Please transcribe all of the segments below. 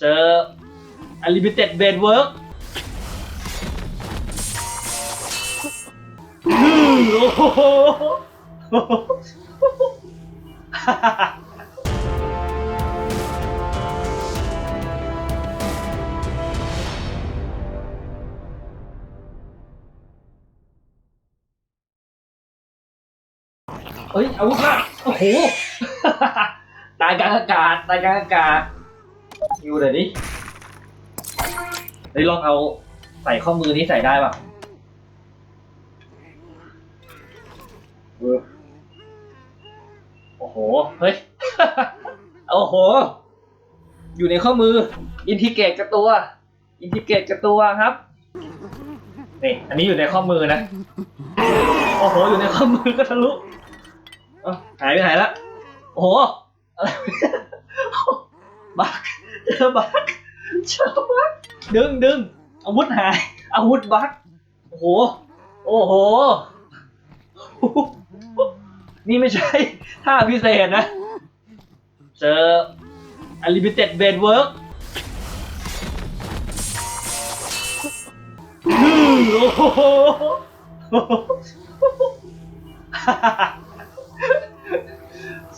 เจอ Unlimited b e d Work อืมโอ้โหเฮ้ยอาวุธมากโอ้โห ตายกลางอากาศ ตายกลางอากาศ ยูเดี๋ยวนี้เฮ้ยลองเอาใส่ข้อมือนี้ใส่ได้ป่ะเออโอ้โห เฮ้ย โอ้โห อยู่ในข้อมือ อินทิเกตกับตัว อินทิเกตกับตัวครับ นี่ อันนี้อยู่ในข้อมือนะ โอ้โห อยู่ในข้อมือก็ทะลุหายไปไหนละ โอ้โห อะไร บัก เจอบักเจอบักดึงดึงอาวุธหายอาวุธบักโอ้โห โอ้โห นี่ไม่ใช่ท่าพิเศษนะ เจอ Unlimited b e d Work อืมโอ้โห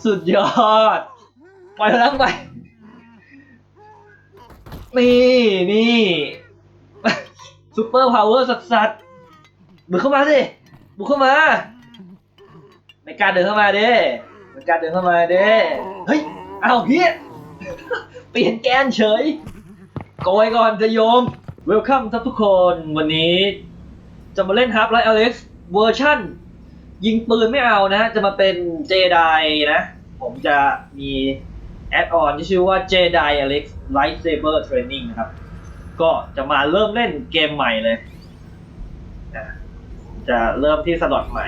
สุดยอด ปล่อยพลังไป นี่นี่ซูเปอร์พาวเวอร์สัสสัสๆบุกเข้ามาสิบุกเข้ามาไม่กล้าเดินเข้ามาเด้ไม่กล้าเดินเข้ามาเด้เฮ้ยเอาเฮียเปลี่ยนแกนเฉยโกยก่อนจะโยมเวลคัมทุกคนวันนี้ จะมาเล่นฮับไลท์อเล็กซ์เวอร์ชั่น ยิงปืนไม่เอานะ จะมาเป็นเจไดนะ ผมจะมี แอดออนที่ชื่อว่า Jedi Alex Lightsaber Training นะครับ ก็จะมาเริ่มเล่นเกมใหม่เลย จะเริ่มที่สล็อตใหม่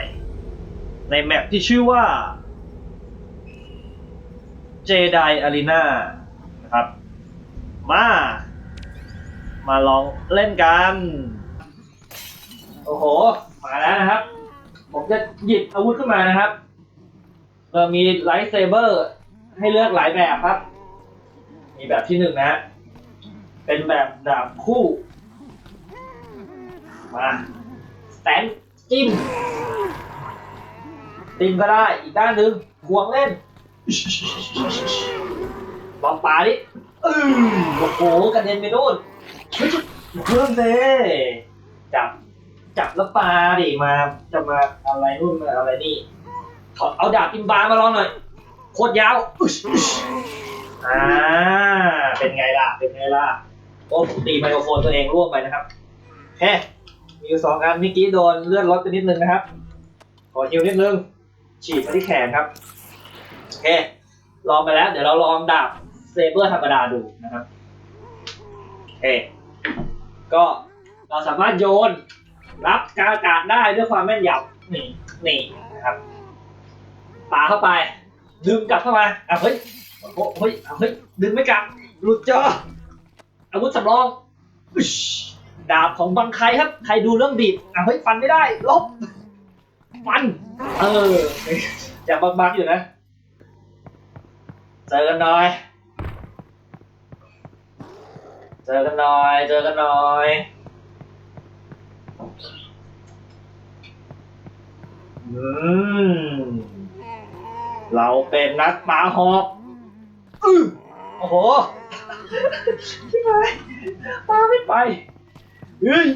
ในแมปที่ชื่อว่า Jedi Arena นะครับ มา มาลองเล่นกัน โอ้โห มาแล้วนะครับ ผมจะหยิบอาวุธขึ้นมานะครับเออมีไลท์เซเบอร์ ให้เลือกหลายแบบครับ มีแบบที่หนึ่งนะ เป็นแบบดาบคู่ มาสแตนจิ้มจิมก็ได้ อีกด้านหนึ่งควงเล่นบอมปาดิอือโอ้โหกระเด็นไปนู่นเพิ่มเลยจับจับแล้วปลาดิมาจะมาอะไรนู่นมาอะไรนี่ถอดเอาดาบอิมบามาลองหน่อย โคตรยาวอึชอึชอ่า เป็นไงล่ะ เป็นไงล่ะโอ้ผมตีไมโครโฟนตัวเองร่วงไปนะครับแค่มีอยู่สองอันเมื่อกี้โดนเลื่อนรถไปนิดนึงนะครับ ขอฮิวนิดนึง ฉีดมาที่แขนครับโอเค ลองไปแล้ว เดี๋ยวเราลองดาบเซเบอร์ธรรมดาดูนะครับโอเค ก็เราสามารถโยนรับการอากาศได้ด้วยความแม่นยำนี่นี่นะครับปาเข้าไป ดึงกลับเข้ามาอะเฮ้ยโอ้โหเฮ้ยอะเฮ้ยดึงไม่กลับหลุดจออาวุธสำรองอึ๊ชดาบของบังใครครับ ใครดูเรื่องบีบอะเฮ้ยฟันไม่ได้ลบฟัน เออจะบักๆอยู่นะเจอกันหน่อย เจอกันหน่อย เจอกันหน่อยอืม เราเป็นนักปาหอกอื้อโอ้โหที่ไหนปาไม่ไปเฮ้ย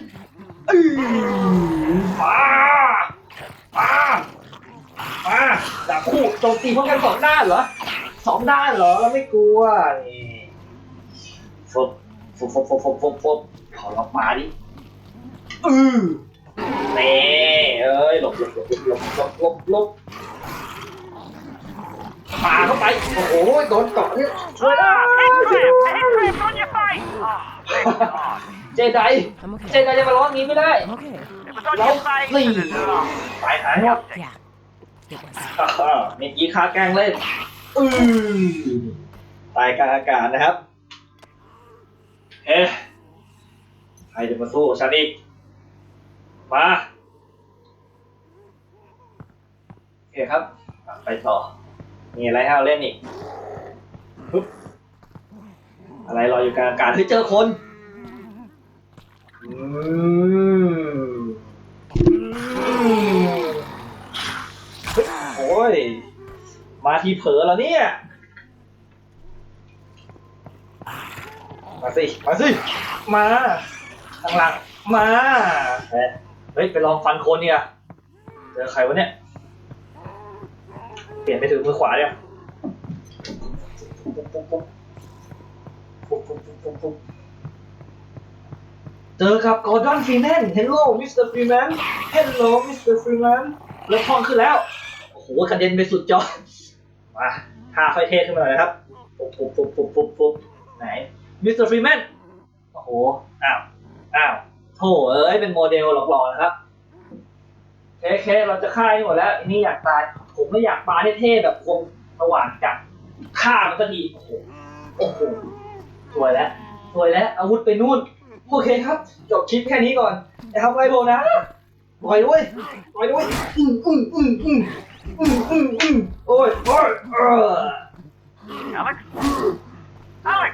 อื้อปาปาปาดาบคู่โจมตีพร้อมกันสองด้านเหรอสองด้านเหรอเราไม่กลัวนี่ฟบฟบฟบฟบฟบฟบฟบขอลองมาดิอือนี่เอ้ยหลบหลบหลบหลบหลบหลบหลบ ปาเข้าไป โอ้โห โดนเกาะเนี่ยช่วยด้ Headcraft on your face! Oh, thank God. เจได เจไดจะมาร้องงี้ไม่ได้ I'm okay. It was on your face Lovely. and it's long. ตายหายหมด Yeah. It was. เมื่อกี้คาแกล้งเล่น อือตายกลางอากาศนะครับ เอ๊ะใครจะมาสู้ฉันอีก มาโอเคครับ ไปต่อ มีอะไรให้เราเล่นอีกปึ๊บอะไรลอยอยู่กลางอากาศเฮ้ยเจอคนอืมอืมเฮ้ยโอ้ย มาทีเผลอแล้วเนี่ย มาสิ มาสิ มาข้างหลังมา เฮ้ย ไปลองฟันคนเนี่ย เจอใครวะเนี่ย เปลี่ยนไปถือมือขวาเนี่ยปุ๊บปุ๊บปุ๊บปุ๊บปุ๊บปุ๊บปุ๊บปุ๊บเจอกับกอร์ดอนฟรีแมน Hello Mr. Freeman Hello Mr. Freeman เริ่มคล่องขึ้นแล้ว โอ้โหกระเด็นไปสุดจอมาท่าค่อยเทขึ้นมาหน่อยนะครับปุ๊บปุ๊บปุ๊บปุ๊บปุ๊บปุ๊บไหน Mr. Freeman โอ้โห อ้าว อ้าวโถเอ้ยเป็นโมเดลหลอกๆนะครับ เคเคเราจะฆ่าให้หมดแล้วอันนี้อยากตาย ผมไม่อยากตายเท่ๆแบบคมสว่างจัดฆ่ามันก็ดี โอ้โหโอ้โหสวยแล้วสวยแล้วอาวุธไปนู่น โอเคครับ จบคลิปแค่นี้ก่อนอย่าทำอะไรโบนะปล่อยด้วยปล่อยด้วยอืมอืมอืมอืมอืมอืมอืมโอ้ยโอ้ยเออ Alex? Alex!